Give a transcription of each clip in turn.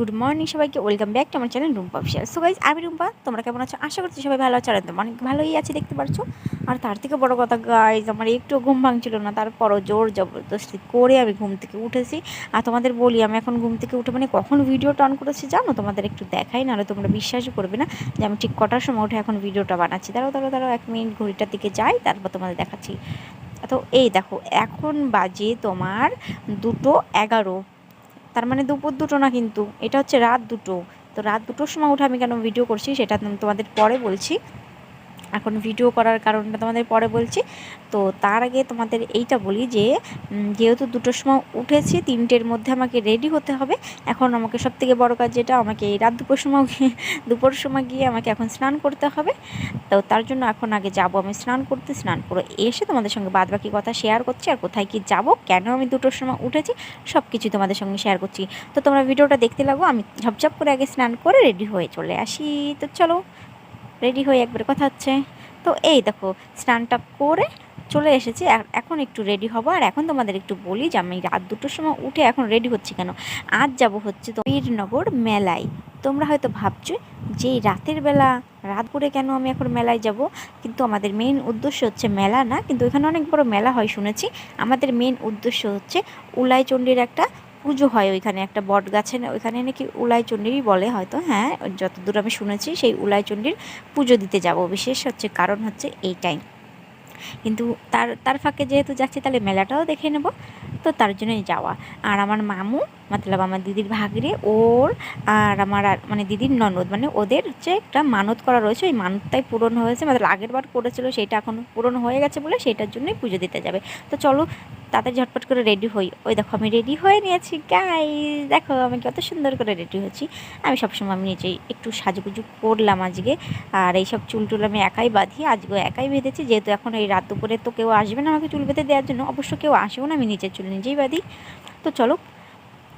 Good morning সবাইকে welcome back to আমার channel Rumpa official so guys আমি রুম্পা তোমরা কেমন আছো? আশা করছি সবাই ভালো আছো, আর অনেক ভালোই আছে, দেখতে পারছ? আর তার থেকে বড় কথা গাইজ আমার একটু ঘুম ভাঙছিল না, তারপরও জোর জবরদস্তি করে আমি ঘুম থেকে উঠেছি। আর তোমাদের বলি, আমি এখন ঘুম থেকে উঠে মানে কখন ভিডিওটা অন করেছি জানো? তোমাদের একটু দেখাই, নাহলে তোমরা বিশ্বাসই করবে না যে আমি ঠিক কটার সময় উঠে এখন ভিডিওটা বানাচ্ছি। দাঁড়াও দাঁড়াও দাঁড়াও, এক মিনিট ঘড়িটার দিকে যাই, তারপর তোমাদের দেখাচ্ছি। তো এই দেখো, এখন বাজে তোমার দুটো এগারো। তার মানে দুপুর দুটো না কিন্তু? এটা হচ্ছে রাত দুটো। তো রাত দুটোর সময় উঠে আমি কেন ভিডিও করছি সেটা তোমাদের পরে বলছি। এখন ভিডিও করার কারণটা তোমাদের পরে বলছি। তো তার আগে তোমাদের এইটা বলি যে যেহেতু দুটোর সময় উঠেছি, তিনটের মধ্যে আমাকে রেডি হতে হবে। এখন আমাকে সব থেকে বড়ো কাজ যেটা, আমাকে এই রাত দুপুর সময় দুপুরের সময় গিয়ে আমাকে এখন স্নান করতে হবে। তো তার জন্য এখন আগে যাব আমি স্নান করতে, স্নান করে এসে তোমাদের সঙ্গে বাদ বাকি কথা শেয়ার করছি আর কোথায় কি যাব, কেন আমি দুটোর সময় উঠেছি সব কিছু তোমাদের সঙ্গে শেয়ার করছি। তো তোমরা ভিডিওটা দেখতে লাগো, আমি ঝপঝপ করে আগে স্নান করে রেডি হয়ে চলে আসি। তো চলো। রেডি হয়ে একবারে কথা হচ্ছে তো এই দেখো, স্নানটা করে চলে এসেছি। এখন একটু রেডি হব। আর এখন তোমাদের একটু বলি যে আমি রাত দুটোর সময় উঠে এখন রেডি হচ্ছি কেন? আজ যাব হচ্ছে তো বীরনগর মেলায়। তোমরা হয়তো ভাবছ, যে রাতের বেলা রাত করে কেন আমি এখন মেলায় যাব? কিন্তু আমাদের মেইন উদ্দেশ্য হচ্ছে মেলা না। কিন্তু এখানে অনেক বড় মেলা হয় শুনেছি। আমাদের মেইন উদ্দেশ্য হচ্ছে উলাইচণ্ডীর একটা পুজো হয় ওইখানে, একটা বট গাছে ওইখানে নাকি উলাইচণ্ডীরই বলে হয়তো হ্যাঁ যতদূর আমি শুনেছি সেই উলাইচণ্ডীর পুজো দিতে যাব। বিশেষ হচ্ছে কারণ হচ্ছে এইটাই কিন্তু তার তার ফাঁকে যেহেতু যাচ্ছি, তাহলে মেলাটাও দেখে নেব। তো তার জন্যই যাওয়া। আর আমার মামু, মতলব আমার দিদির ভাগরে ওর আর আমার মানে দিদির ননদ মানে ওদের হচ্ছে একটা মানত করা রয়েছে। ওই মানতটাই পূরণ হয়েছে মানে আগের বার করেছিল, সেটা এখন পূরণ হয়ে গেছে বলে সেটার জন্যই পুজো দিতে যাবে। তো চলো তাতে ঝটপট করে রেডি হই। ওই দেখো, আমি রেডি হয়ে নিয়েছি গাই দেখো, আমি কত সুন্দর করে রেডি হয়েছি। আমি সবসময়, আমি নিজেই একটু সাজুগুজু করলাম আজকে। আর এইসব চুল টুল আমি একাই বাঁধি আজকে একাই বেঁধেছি। যেহেতু এখন এই রাত দুপুরে তো কেউ আসবে না আমাকে চুল বেঁধে দেওয়ার জন্য, অবশ্য কেউ আসেও না, আমি নিজের চুল নিজেই বাঁধি তো চলো,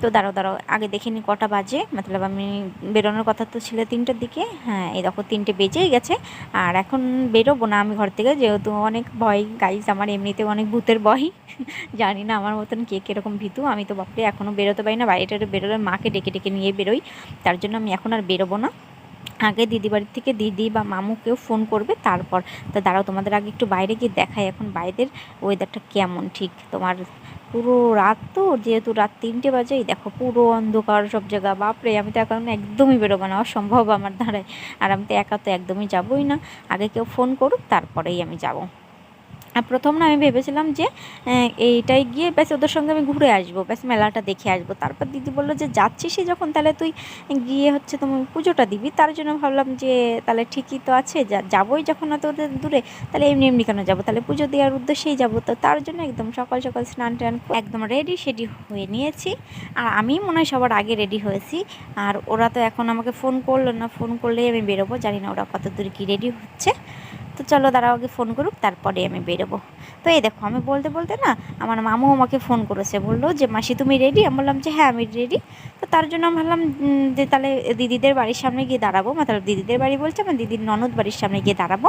তো দাঁড়াও দাঁড়াও, আগে দেখে নি কটা বাজে। মতলব আমি বেরোনোর কথা তো ছিল তিনটের দিকে। হ্যাঁ এই দেখো তিনটে বেজেই গেছে। আর এখন বেরোবো না আমি ঘর থেকে, যেহেতু অনেক ভয়। গাইজ আমার এমনিতে অনেক ভূতের ভয়। জানি না আমার মতন কে কীরকম ভীতু। আমি তো বাপরে, এখনও বেরোতে পারি না। বাইরেটা বেরোলে মাকে ডেকে ডেকে নিয়ে বেরোই। তার জন্য আমি এখন আর বেরোবো না। আগে দিদি বাড়ির থেকে দিদি বা মামুকেও ফোন করবে, তারপর। তো দাঁড়াও, তোমাদের আগে একটু বাইরে গিয়ে দেখাই এখন বাইরের ওয়েদারটা কেমন, ঠিক? তোমার পুরো রাত তো, যেহেতু রাত তিনটে বাজেই, দেখো পুরো অন্ধকার সব জায়গা, বাপরে, আমি তো এখন একদমই বেরোবো না, অসম্ভব আমার দ্বারায়। আর আমি তো একা তো একদমই যাবোই না। আগে কেউ ফোন করুক, তারপরেই আমি যাব। প্রথম না আমি ভেবেছিলাম যে এইটাই গিয়ে ব্যাস ওদের সঙ্গে আমি ঘুরে আসব, ব্যাস মেলাটা দেখে আসব। তারপর দিদি বলল যে, যাচ্ছিস যখন, তাহলে তুই গিয়ে হচ্ছে তুমি পুজোটা দিবি। তার জন্য ভাবলাম যে, তাহলে ঠিকই তো আছে যাবোই যখন এত ওদের দূরে, তাহলে এমনি এমনি কেন যাব? তাহলে পুজো দেওয়ার উদ্দেশ্যেই যাব। তো তার জন্য একদম সকাল সকাল স্নান টান একদম রেডি সেডি হয়ে নিয়েছি। আর আমি মনে হয় সবার আগে রেডি হয়েছি। আর ওরা তো এখন আমাকে ফোন করল না ফোন করলেই আমি বেরোবো, জানি না ওরা কত দূর কি রেডি হচ্ছে। তো চলো দাঁড়াও, আগে ফোন করুক, তারপরে আমি বেরোবো। তো এই দেখো, আমি বলতে বলতে না, আমার মামু আমাকে ফোন করেছে। বলল যে, মাসি, তুমি রেডি আমি বললাম যে হ্যাঁ আমি রেডি তো তার জন্য আমি ভাবলাম যে, তাহলে দিদিদের বাড়ির সামনে গিয়ে দাঁড়াবো। মানে দিদিদের বাড়ি বলছে, আমার দিদির ননদ বাড়ির সামনে গিয়ে দাঁড়াবো।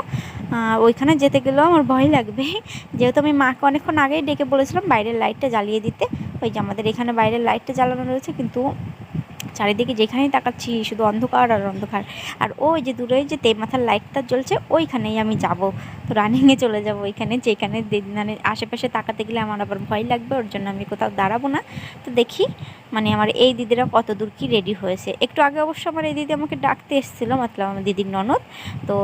ওইখানে যেতে গেলেও আমার ভয় লাগবে। যেহেতু আমি মাকে অনেকক্ষণ আগেই ডেকে বলেছিলাম, বাইরের লাইটটা জ্বালিয়ে দিতে। ওই যে, আমাদের এখানে বাইরের লাইটটা জ্বালানো রয়েছে, কিন্তু চারিদিকে যেখানেই তাকাচ্ছি শুধু অন্ধকার আর অন্ধকার। আর ওই যে দূরে যে তে মাথার লাইটটা জ্বলছে, ওইখানেই আমি যাব। তো রানিংয়ে চলে যাব ওইখানে যেখানে মানে আশেপাশে তাকাতে গেলে আমার আবার ভয় লাগবে, ওর জন্য আমি কোথাও দাঁড়াবো না। তো দেখি মানে আমার এই দিদিরা কত দূর কি রেডি হয়েছে। একটু আগে অবশ্য আমার এই দিদি আমাকে ডাকতে এসেছিল, মতলব আমার দিদির ননদ। তো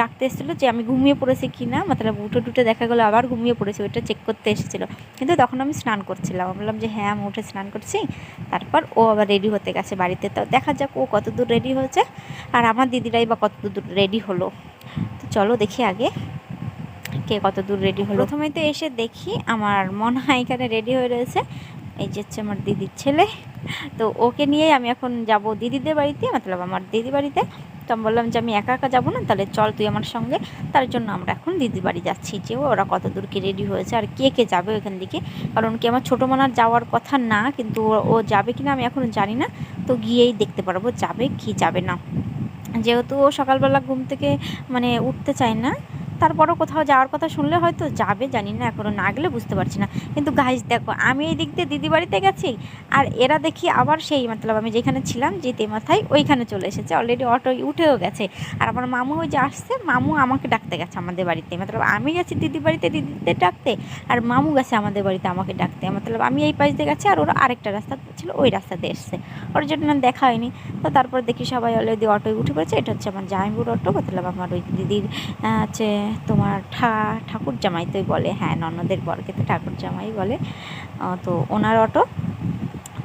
ডাকতে এসেছিল যে আমি ঘুমিয়ে পড়েছি কি না, মতলব উঠে টুটে দেখা গেলো আবার ঘুমিয়ে পড়েছি, ওইটা চেক করতে এসেছিল। কিন্তু তখন আমি স্নান করছিলাম। বললাম যে হ্যাঁ আমি উঠে স্নান করছি। তারপর ও আবার রেডি হতে গেছে বাড়িতে। তো দেখা যাক ও কত দূর রেডি হয়েছে আর আমার দিদিরাই বা কত দূর রেডি হলো। তো চলো দেখি আগে কে কত দূর রেডি হলো। প্রথমে তো এসে দেখি আমার মনে হয় এখানে রেডি হয়ে রয়েছে। এই যে হচ্ছে আমার দিদির ছেলে। তো ওকে নিয়েই আমি এখন যাব দিদিদের বাড়িতে, মতলব আমার দিদি বাড়িতে। তো আমি বললাম যে আমি একা একা যাব না, তাহলে চল তুই আমার সঙ্গে। তার জন্য আমরা এখন দিদির বাড়ি যাচ্ছি যে ওরা কত দূর কি রেডি হয়েছে আর কে কে যাবে ওখান দিকে। কারণ কি আমার ছোটো মানার যাওয়ার কথা না, কিন্তু ও যাবে কি না আমি এখনও জানি না। তো গিয়েই দেখতে পারব যাবে কি যাবে না। যেহেতু ও সকালবেলা ঘুম থেকে মানে উঠতে চায় না তারপরও কোথাও যাওয়ার কথা শুনলে হয়তো যাবে, জানি না এখনও না গেলে বুঝতে পারছি না। কিন্তু গাইজ দেখো, আমি এই দিক দিয়ে দিদি বাড়িতে গেছি, আর এরা দেখি আবার সেই মতলব, আমি যেখানে ছিলাম যেতে মাথায় ওইখানে চলে এসেছে। অলরেডি অটো উঠেও গেছে। আর আমার মামু ওই যে আসছে, মামু আমাকে ডাকতে গেছে আমাদের বাড়িতে। মতলব, আমি গেছি দিদি বাড়িতে দিদিতে ডাকতে, আর মামু গেছে আমাদের বাড়িতে আমাকে ডাকতে। মতলব, আমি এই পাশ দিয়ে গেছি, আর ওরা আরেকটা রাস্তা ছিল, ওই রাস্তাতে এসছে। ওর জন্য দেখা হয়নি। তো তারপর দেখি সবাই অলরেডি অটোয় উঠে পড়েছে। এটা হচ্ছে আমার জামাইবুর অটো মতলব, আমার ওই দিদির হচ্ছে তোমার ঠা ঠাকুর জামাই তোই বলে। হ্যাঁ ননদের বরকে তো ঠাকুর জামাই বলে তো ওনার অটো।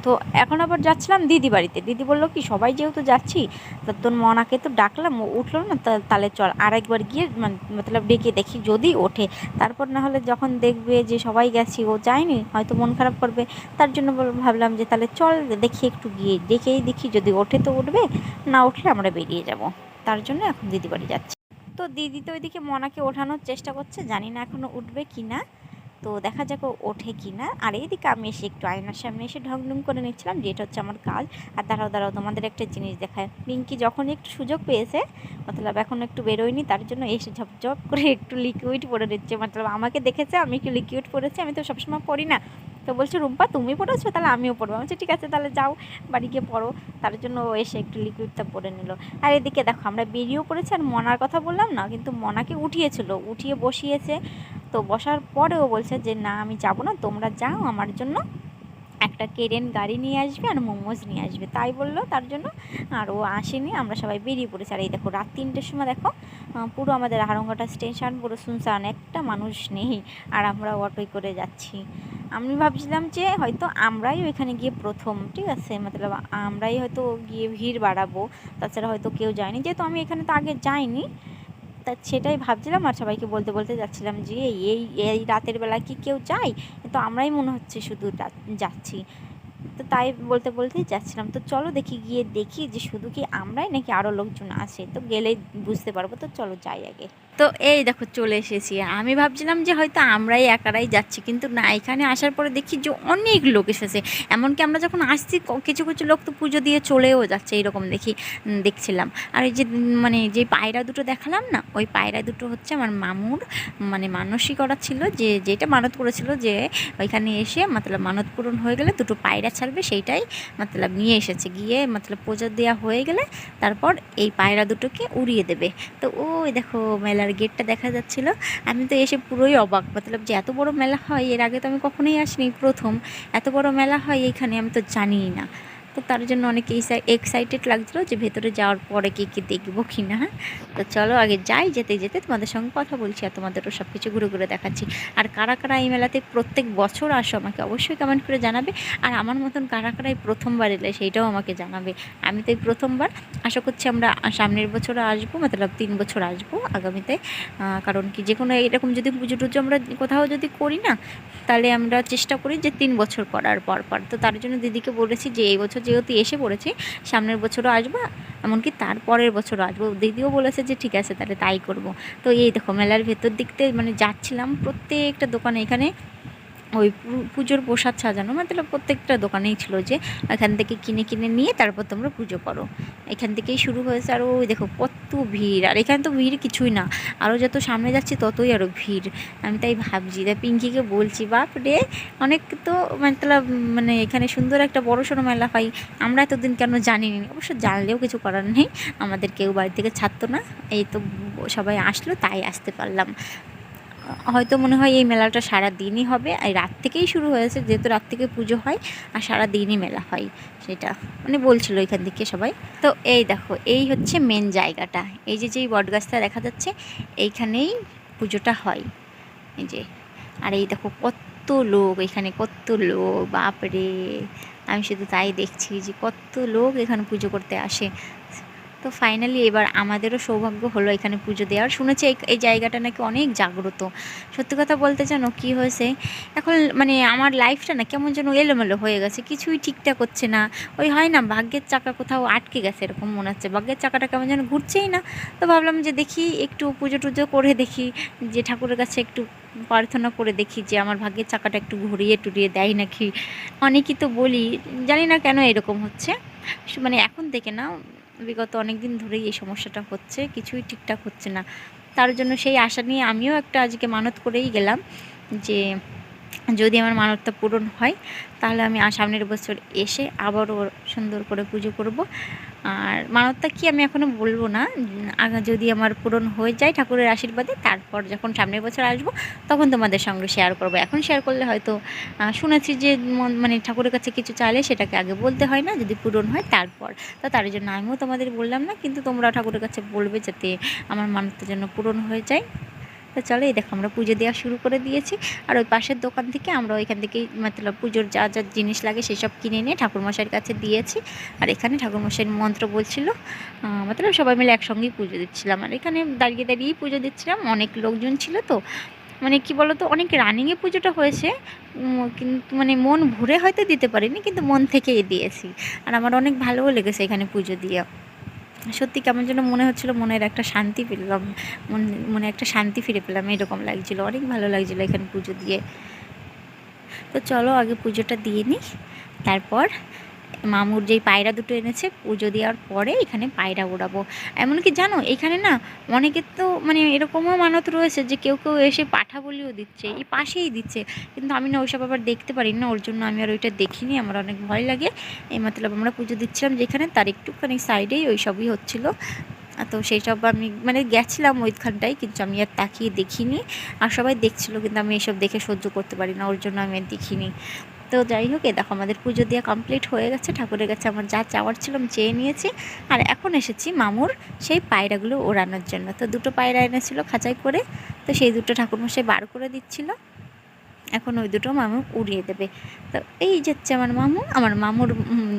তো এখন আবার যাচ্ছিলাম দিদি বাড়িতে। দিদি বলল, কি, সবাই যেহেতু যাচ্ছি, তা তোর মনাকে তো ডাকলাম, ও উঠল না, তা- তাহলে চল আরেকবার গিয়ে মানে মতলব ডেকে দেখি যদি ওঠে। তারপর না হলে যখন দেখবে যে সবাই গেছি, ও যায়নি, হয়তো মন খারাপ করবে। তার জন্য বল- ভাবলাম যে তাহলে চল দেখি একটু গিয়ে ডেকেই দেখি যদি ওঠে তো উঠবে, না উঠলে আমরা বেরিয়ে যাব। তার জন্য এখন দিদি বাড়ি যাচ্ছি। তো দিদি তো ওইদিকে মনাকে ওঠানোর চেষ্টা করছে, জানি না এখনও উঠবে কি না তো দেখা যাক ও ওঠে কি না আর এইদিকে আমি এসে একটু আয়নার সামনে এসে ঢংঢুং করে নিচ্ছিলাম যে এটা হচ্ছে আমার কাজ আর দাঁড়াও দাঁড়াও, তোমাদের একটা জিনিস দেখায় পিঙ্কি যখন একটু সুযোগ পেয়েছে, মতলব এখন একটু বেরোয়নি, তার জন্য এসে ঝপঝপ করে একটু লিকুইড পরে নিচ্ছে। মতলব আমাকে দেখেছে, আমি একটু লিকুইড পরেছি, আমি তো সবসময় পড়ি না। তো বলছে, রুম্পা, তুমি পড়েছো? তাহলে আমিও পড়ব। আমি ঠিক আছে, তাহলে যাও, বাড়ি গিয়ে পড়ো। তার জন্য ও এসে একটু লিকুইডটা পরে নিল। আর এদিকে দেখো, আমরা বেরিয়েও পড়েছি আর মনার কথা বললাম না, কিন্তু মনাকে উঠিয়েছিল, উঠিয়ে বসিয়েছে। তো বসার পরেও বলছে যে, না, আমি যাব না, তোমরা যাও, আমার জন্য একটা কেরেন গাড়ি নিয়ে আসবে আর মোমোজ নিয়ে আসবে। তাই বলল, তার জন্য আর ও আসেনি, আমরা সবাই বেরিয়ে পড়েছি। আর এই দেখো, রাত তিনটের সময় দেখো পুরো আমাদের আড়ঙ্গাটা স্টেশন, পুরো শুনশান, একটা মানুষ নেই আর আমরা অটোয় করে যাচ্ছি। আমি ভাবছিলাম যে হয়তো আমরাই ওইখানে গিয়ে প্রথম, ঠিক আছে? মতলব আমরাই হয়তো গিয়ে ভিড় বাড়াবো। তাছাড়া হয়তো কেউ যায়নি, যেহেতু আমি এখানে তো আগে যাইনি, তা সেটাই ভাবছিলাম আর সবাইকে বলতে বলতে যাচ্ছিলাম যে এই এই রাতের বেলা কি কেউ যায়? তো আমরাই মনে হচ্ছে শুধু যাচ্ছি। তো তাই বলতে বলতেই যাচ্ছিলাম। তো চলো দেখি, গিয়ে দেখি যে শুধু কি আমরাই নাকি আরও লোকজন আছে। তো গেলে বুঝতে পারব। তো চলো যাই আগে। তো এই দেখো চলে এসেছি। আমি ভাবছিলাম যে হয়তো আমরাই একারাই যাচ্ছি, কিন্তু না, এখানে আসার পরে দেখি যে অনেক লোক এসেছে। এমনকি আমরা যখন আসছি কিছু কিছু লোক তো পুজো দিয়ে চলেও যাচ্ছে এইরকম দেখি দেখছিলাম। আর এই যে মানে যে পায়রা দুটো দেখালাম না, ওই পায়রা দুটো হচ্ছে আমার মামুর মানে মানসিকতা ছিল যে, যেটা মানত করেছিল যে, ওইখানে এসে মতলব মানত পূরণ হয়ে গেলে দুটো পায়রা ছাড়বে, সেইটাই মতলব নিয়ে এসেছে। গিয়ে মতলব পুজো দেওয়া হয়ে গেলে তারপর এই পায়রা দুটোকে উড়িয়ে দেবে। তো ওই দেখো মেলার গেটটা দেখা যাচ্ছিল। আমি তো এসে পুরোই অবাক, মতলব যে এত বড় মেলা হয়, এর আগে তো আমি কখনোই আসিনি প্রথম। এত বড় মেলা হয়, এইখানে আমি তো জানিই না। তো তার জন্য অনেক এক্সাইটেড লাগছিল যে ভেতরে যাওয়ার পরে কী কী দেখব কি না তো চলো আগে যাই, যেতে যেতে তোমাদের সঙ্গে কথা বলছি আর তোমাদেরও সব কিছু ঘুরে ঘুরে দেখাচ্ছি। আর কারা কারা এই মেলাতে প্রত্যেক বছর আসো আমাকে অবশ্যই কমেন্ট করে জানাবে। আর আমার মতন কারা কারা এই প্রথমবার এলে সেইটাও আমাকে জানাবে। আমি তো এই প্রথমবার। আশা করছি আমরা সামনের বছরও আসব, মতলব তিন বছর আসব আগামীতে। কারণ কি যে কোনো এরকম যদি পুজো টুজো আমরা কোথাও যদি করি না, তাহলে আমরা চেষ্টা করি যে তিন বছর করার পর পর। তো তার জন্য দিদিকে বলেছি যে এই বছর যেহেতু এসে পড়েছি, সামনের বছরও আসব, এমনকি তার পরের বছরও আসব। দিদিও বলেছে যে, ঠিক আছে, তাহলে তাই করব। তো এই দেখো, মেলার ভেতর দিকতে মানে যাচ্ছিলাম প্রত্যেকটা দোকানে এখানে ওই পুজোর প্রসাদ সাজানো মতলব প্রত্যেকটা দোকানেই ছিল যে এখান থেকে কিনে কিনে নিয়ে তারপর তোমরা পুজো করো। এখান থেকেই শুরু হয়েছে আর, ওই দেখো কত ভিড়, আর এখানে তো ভিড় কিছুই না। আরও যত সামনে যাচ্ছি ততই আরও ভিড়। আমি তাই ভাবছি, তাই পিঙ্কিকে বলছি, বাপ রে, অনেক তো মানে মানে এখানে সুন্দর একটা বড় সড়ো মেলা হয় আমরা এতদিন কেন জানিনি? অবশ্য জানলেও কিছু করার নেই। আমাদের কেউ বাড়ি থেকে ছাড়তো না। এই তো সবাই আসলো, তাই আসতে পারলাম। হয়তো মনে হয় এই মেলাটা সারা দিনই হবে। আর রাত থেকেই শুরু হয়েছে, যেহেতু রাত থেকে পুজো হয় আর সারা দিনই মেলা হয়, সেটা মানে বলছিল এখান থেকে সবাই। তো এই দেখো, এই হচ্ছে মেন জায়গাটা। এই যে যেই বটগাছটা দেখা যাচ্ছে, এইখানেই পুজোটা হয়। এই যে, আর এই দেখো কত লোক এখানে, কত লোক, বাপরে! আমি শুধু তাই দেখছি যে কত লোক এখানে পুজো করতে আসে। তো ফাইনালি এবার আমাদেরও সৌভাগ্য হলো এখানে পুজো দেওয়ার। শুনেছি এই জায়গাটা নাকি অনেক জাগ্রত। সত্যি কথা বলতে জানো কি হয়েছে, এখন মানে আমার লাইফটা না কেমন যেন এলোমেলো হয়ে গেছে, কিছুই ঠিকঠাক হচ্ছে না। ওই হয় না, ভাগ্যের চাকা কোথাও আটকে গেছে এরকম মনে হচ্ছে। ভাগ্যের চাকাটা কেমন যেন ঘুরছেই না। তো ভাবলাম যে দেখি একটু পুজো টুজো করে দেখি, যে ঠাকুরের কাছে একটু প্রার্থনা করে দেখি যে আমার ভাগ্যের চাকাটা একটু ঘুরিয়ে টুরিয়ে দেয় নাকি। অনেকেই তো বলি, জানি না কেন এরকম হচ্ছে। মানে এখন থেকে না বিগত অনেক দিন ধরেই এই সমস্যাটা হচ্ছে, কিছুই ঠিকঠাক হচ্ছে না। তার জন্য সেই আশা নিয়ে আমিও একটা আজকে মানত করেই গেলাম যে, যদি আমার মানতটা পূরণ হয়, তাহলে আমি সামনের বছর এসে আবারও সুন্দর করে পুজো করব। আর মানতটা কি আমি এখনও বলব না? আগা যদি আমার পূরণ হয়ে যায় ঠাকুরের আশীর্বাদে, তারপর যখন সামনের বছর আসব, তখন তোমাদের সঙ্গে শেয়ার করব। এখন শেয়ার করলে হয়তো শুনেছি যে মন- ঠাকুরের কাছে কিছু চাইলে সেটাকে আগে বলতে হয় না, যদি পূরণ হয় তারপর। তো তার জন্য আমিও তোমাদের বললাম না, কিন্তু তোমরা ঠাকুরের কাছে বলবে যাতে আমার মানতের জন্য পূরণ হয়ে যায়। তো চলো এই দেখো আমরা পুজো দেওয়া শুরু করে দিয়েছি। আর ওই পাশের দোকান থেকে আমরা ওইখান থেকেই মতলব পুজোর যা যা জিনিস লাগে সেসব কিনে নিয়ে ঠাকুরমশাইয়ের কাছে দিয়েছি। আর এখানে ঠাকুরমশাইয়ের মন্ত্র বলছিল মতলব সবাই মিলে একসঙ্গেই পুজো দিচ্ছিলাম। আর এখানে দাঁড়িয়ে দাঁড়িয়েই পুজো দিচ্ছিলাম। অনেক লোকজন ছিল তো। মানে কি বলতো, অনেক রানিংয়ে পুজোটা হয়েছে। কিন্তু মানে মন ভরে হয়তো দিতে পারিনি, কিন্তু মন থেকেই দিয়েছি। আর আমার অনেক ভালোও লেগেছে এখানে পুজো দিয়ে। সত্যি কেমন যেন মনে হচ্ছিল, মনের একটা শান্তি পেলাম, মনে মনে একটা শান্তি ফিরে পেলাম, এরকম লাগছিল, অনেক ভালো লাগছিল এখানে পুজো দিয়ে। তো চলো আগে পুজোটা দিয়ে নিই, তারপর মামুর যেই পায়রা দুটো এনেছে, পুজো দেওয়ার পরে এখানে পায়রা ওড়াবো। এমনকি জানো, এখানে না অনেকের তো মানে এরকমও মানত রয়েছে যে কেউ কেউ এসে পাঠা বলিও দিচ্ছে, এই পাশেই দিচ্ছে। কিন্তু আমি না ওইসব আবার দেখতে পারি না, ওর জন্য আমি আর ওইটা দেখিনি, আমার অনেক ভয় লাগে। এই মতলব আমরা পুজো দিচ্ছিলাম যেখানে, তার একটুখানি সাইডেই ওই সবই হচ্ছিল। তো সব আমি মানে গেছিলাম ওইখানটায়, কিন্তু আমি আর তাকিয়ে দেখিনি। আর সবাই দেখছিল, কিন্তু আমি এসব দেখে সহ্য করতে পারি না, ওর জন্য আমি আর দেখিনি। তো যাই হোক, এ দেখো আমাদের পুজো দিয়ে কমপ্লিট হয়ে গেছে। ঠাকুরের কাছে আমার যা চাওয়ার ছিল আমি চেয়ে নিয়েছি। আর এখন এসেছি মামুর সেই পায়রাগুলো ওড়ানোর জন্য। তো দুটো পায়রা এনেছিল খাঁচাই করে, তো সেই দুটো ঠাকুরমশাই বার করে দিচ্ছিল। এখন ওই দুটো মামু উড়িয়ে দেবে। তো এই যাচ্ছে আমার মামু। আমার মামুর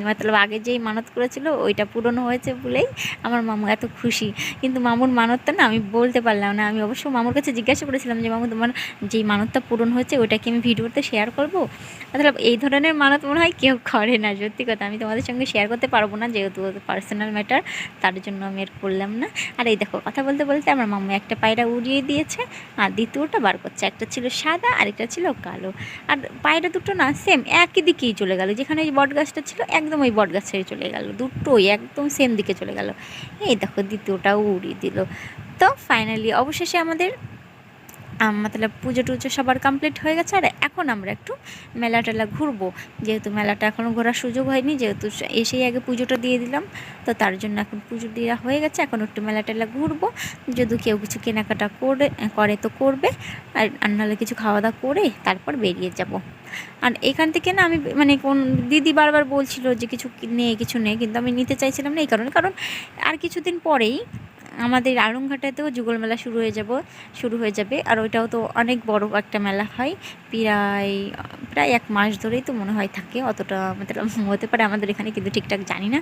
মতলব আগে যেই মানত করেছিল, ওইটা পূরণ হয়েছে বলেই আমার মামু এত খুশি। কিন্তু মামুর মানতটা না আমি বলতে পারলাম না। আমি অবশ্য মামুর কাছে জিজ্ঞাসা করেছিলাম যে, মামু, তোমার যেই মানতটা পূরণ হয়েছে, ওইটা কি আমি ভিডিওতে শেয়ার করব? মতলব এই ধরনের মানত মনে হয় কেউ করে না, সত্যি কথা। আমি তোমাদের সঙ্গে শেয়ার করতে পারব না, যেহেতু পার্সোনাল ম্যাটার তার জন্য আমি আর করলাম না। আর এই দেখো, কথা বলতে বলতে আমার মামু একটা পায়রা উড়িয়ে দিয়েছে। আর দ্বিতীয়টা বার করছে। একটা ছিল সাদা আর একটা ছিল কালো। আর পায়রা দুটো না সেম একই দিকেই চলে গেল। যেখানে ওই বট গাছটা ছিল একদম ওই বট গাছটাই চলে গেল। দুটোই একদম সেম দিকে চলে গেল। এই দেখো দ্বিতীয়টাও উড়িয়ে দিল। তো ফাইনালি অবশেষে আমাদের আম, মতলব পুজো টুজো সবার কমপ্লিট হয়ে গেছে, আর এখন আমরা একটু মেলা টেলা ঘুরবো। যেহেতু মেলাটা এখনও ঘোরার সুযোগ হয়নি, যেহেতু এসেই আগে পুজোটা দিয়ে দিলাম, তো তার জন্য এখন পুজো দেওয়া হয়ে গেছে। এখন একটু মেলা টেলা ঘুরবো, যদি কেউ কিছু কেনাকাটা করে করে তো করবে, আর নাহলে কিছু খাওয়া দাওয়া করে তারপর বেরিয়ে যাব। আর এখান থেকে না আমি মানে কোন, দিদি বারবার বলছিল যে কিছু নেই কিছু নেই, কিন্তু আমি নিতে চাইছিলাম না এই কারণে, কারণ আর কিছুদিন পরেই আমাদের আড়ংঘাটাতেও যুগল মেলা শুরু হয়ে যাব, শুরু হয়ে যাবে। আর ওইটাও তো অনেক বড় একটা মেলা হয়। প্রায় প্রায় এক মাস ধরেই তো মনে হয় থাকে। অতটা আমাদের হতে পারে, আমাদের এখানে কিন্তু ঠিকঠাক জানি না।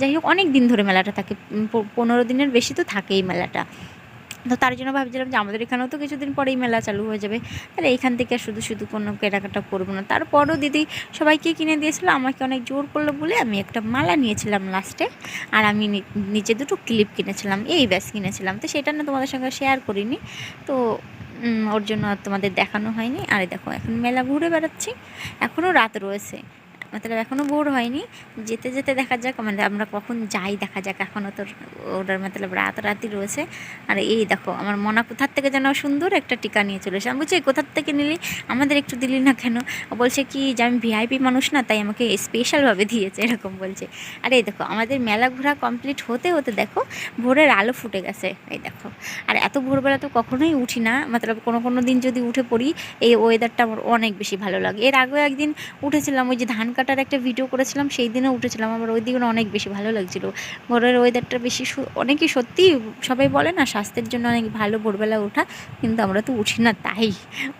যাই হোক, অনেক দিন ধরে মেলাটা থাকে। পনেরো দিনের বেশি তো থাকে এই মেলাটা। তো তার জন্য ভাবছিলাম যে আমাদের এখানেও তো কিছুদিন পরেই মেলা চালু হয়ে যাবে। তাহলে এখান থেকে শুধু শুধু কোনো কেনাকাটা করব না। তারপরও দিদি সবাইকে কিনে দিয়েছিল, আমাকে অনেক জোর করল বলে আমি একটা মালা নিয়েছিলাম লাস্টে আর আমি নিচে দুটো ক্লিপ কিনেছিলাম, এই ব্যাস কিনেছিলাম। তো সেটা না তোমাদের সঙ্গে শেয়ার করিনি। তো ওর জন্য আর তোমাদের দেখানো হয়নি। আর দেখো, এখন মেলা ঘুরে বেড়াচ্ছি, এখনও রাত রয়েছে। মতলব এখনও ভোর হয়নি। যেতে যেতে দেখা যাক মানে আমরা কখন যাই, দেখা যাক। এখনও তো ওটার মতলব রাত রাতই রয়েছে। আর এই দেখো, আমার মনা কোথার থেকে যেন সুন্দর একটা টিকা নিয়ে চলে এসে, আমি বলছি, "এই কোথার থেকে নিলি? আমাদের একটু দিলি না কেন? বলছে, কি, যে আমি ভিআইপি মানুষ না, তাই আমাকে স্পেশালভাবে দিয়েছে, এরকম বলছে। আর এই দেখো, আমাদের মেলা ঘোরা কমপ্লিট হতে হতে দেখো, ভোরের আলো ফুটে গেছে। এই দেখো, আর এত ভোরবেলা তো কখনোই উঠি না। মতলব কোনো কোনো দিন যদি উঠে পড়ি, এই ওয়েদারটা আমার অনেক বেশি ভালো লাগে। এর আগেও একদিন উঠেছিলাম, ওই যে ধান কাটার একটা ভিডিও করেছিলাম, সেই দিনে উঠেছিলাম। আমার ওই দিনও অনেক বেশি ভালো লাগছিল। ভোরের ওয়েদারটা বেশি অনেকই সত্যি সবাই বলে না, স্বাস্থ্যের জন্য অনেক ভালো ভোরবেলা ওঠা, কিন্তু আমরা তো উঠি না তাই।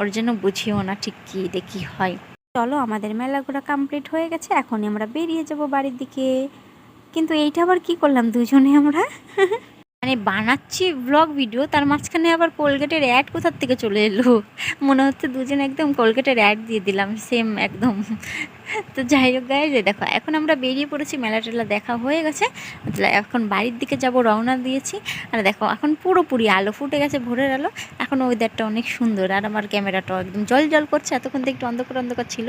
ওর জন্য বুঝিও না ঠিক কী দেখি হয়। চলো, আমাদের মেলা ঘোরা কমপ্লিট হয়ে গেছে, এখনই আমরা বেরিয়ে যাব বাড়ির দিকে। কিন্তু এইটা আবার কি করলাম দুজনে আমরা? মানে বানাচ্ছি ব্লগ ভিডিও তার মাঝখানে আবার কোলগেটের অ্যাড কোথার থেকে চলে এলো? মনে হচ্ছে দুজন একদম কোলগেটের অ্যাড দিয়ে দিলাম সেম একদম। তো যাই হোক গায়ে যে দেখো, এখন আমরা বেরিয়ে পড়েছি, মেলা টেলা দেখা হয়ে গেছে। এখন বাড়ির দিকে যাব, রওনা দিয়েছি। আর দেখো, এখন পুরোপুরি আলো ফুটে গেছে ভোরের আলো। এখন ওয়েদারটা অনেক সুন্দর। আর আমার ক্যামেরাটাও একদম জল জল করছে, এতক্ষণ থেকে একটু অন্ধকার অন্ধকার ছিল।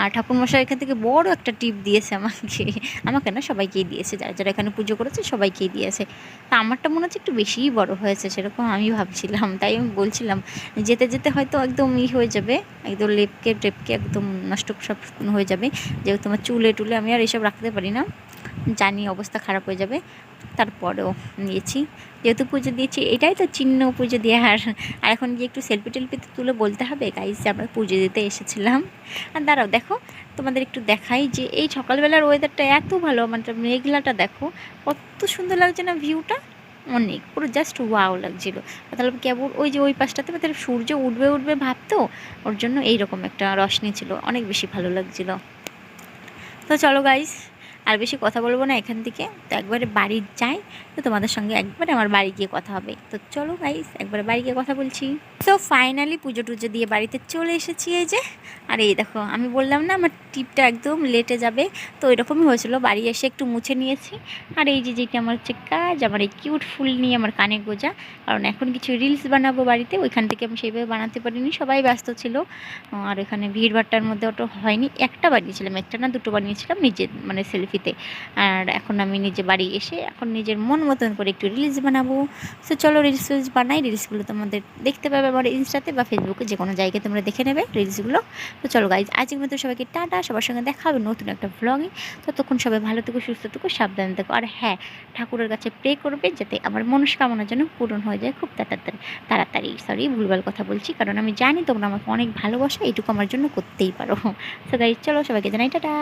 আর ঠাকুরমশাই এখান থেকে বড় একটা টিপ দিয়েছে আমাকে। আমাকে না, সবাইকেই দিয়েছে। যারা যারা এখানে পুজো করেছে, সবাইকেই দিয়েছে। তা আমারটা মনে হচ্ছে একটু বেশিই বড় হয়েছে, সেরকম আমি ভাবছিলাম। তাই আমি বলছিলাম, যেতে যেতে হয়তো একদম ই হয়ে যাবে, একদম লেপকে, টেপকে একদম নষ্ট সব হয়ে যাবে। যেহেতু তোমার চুলে টুলে আমি আর এসব রাখতে পারি না, জানি অবস্থা খারাপ হয়ে যাবে। তারপরেও নিয়েছি। যেহেতু পুজো দিয়েছি, এটাই তো চিহ্ন পুজো দিয়ে। আর আর এখন গিয়ে একটু সেলফি টেলফি তো তুলে বলতে হবে। গাইজ যে আমরা পুজো দিতে এসেছিলাম। আর দাঁড়াও, দেখো, তোমাদের একটু দেখাই যে এই সকালবেলার ওয়েদারটা এত ভালো। মানে মেঘলাটা দেখো, কত সুন্দর লাগছে না ভিউটা অনেক, পুরো জাস্ট ওয়াও লাগছিল। তাহলে কেবল ওই যে ওই পাশটাতে তাহলে সূর্য উঠবে উঠবে ভাবতো, ওর জন্য এইরকম একটা রশনি ছিল, অনেক বেশি ভালো লাগছিল। তো চলো গাইস আর বেশি কথা বলব না এখান থেকে। তো একবারে বাড়ি যাই, তো তোমাদের সঙ্গে একবারে আমার বাড়ি গিয়ে কথা হবে। তো চলো গাইস একবারে বাড়ি গিয়ে কথা বলছি। তো ফাইনালি পুজো টুজো দিয়ে বাড়িতে চলে এসেছি এই যে। আর এই দেখো, আমি বললাম না আমার টিপটা একদম লেটে যাবে। তো এরকমই হয়েছিল, বাড়ি এসে একটু মুছে নিয়েছি। আর এই যে যেটি আমার হচ্ছে কাজ, আমার এই কিউট ফুল নিয়ে আমার কানে গোজা। কারণ এখন কিছু রিলস বানাবো বাড়িতে, ওইখান থেকে আমি সেইভাবে বানাতে পারিনি, সবাই ব্যস্ত ছিল। আর এখানে ভিড়ভাট্টার মধ্যে ওটা হয়নি। একটা বানিয়েছিলাম, একটা না দুটো বানিয়েছিলাম, নিজের মানে সেলফিতে আর এখন আমি নিজে বাড়ি এসে এখন নিজের মন মতন করে একটু রিলস বানাবো। তো চলো রিলস রিলস বানাই। রিলসগুলো তোমাদের দেখতে পাবে আমার ইনস্টাতে বা ফেসবুকে যে কোনো জায়গায় তোমরা দেখে নেবে রিলসগুলো তো চলো গাইজ আজকের মতো সবাইকে টাটা। সবার সঙ্গে দেখা হবে নতুন একটা ভ্লগে ততক্ষণ সবাই ভালো থেকো, সুস্থ থেকো, সাবধান থেকো। আর হ্যাঁ ঠাকুরের কাছে প্রে করবে যাতে আমার মনস্কামনা যেন পূরণ হয়ে যায় খুব তাড়াতাড়ি তাড়াতাড়ি। সরি ভুলভাল কথা বলছি, কারণ আমি জানি তোমরা আমাকে অনেক ভালোবাসা এটুকু আমার জন্য করতেই পারো। তো গাইজ চলো সবাইকে জানাই, টাটা।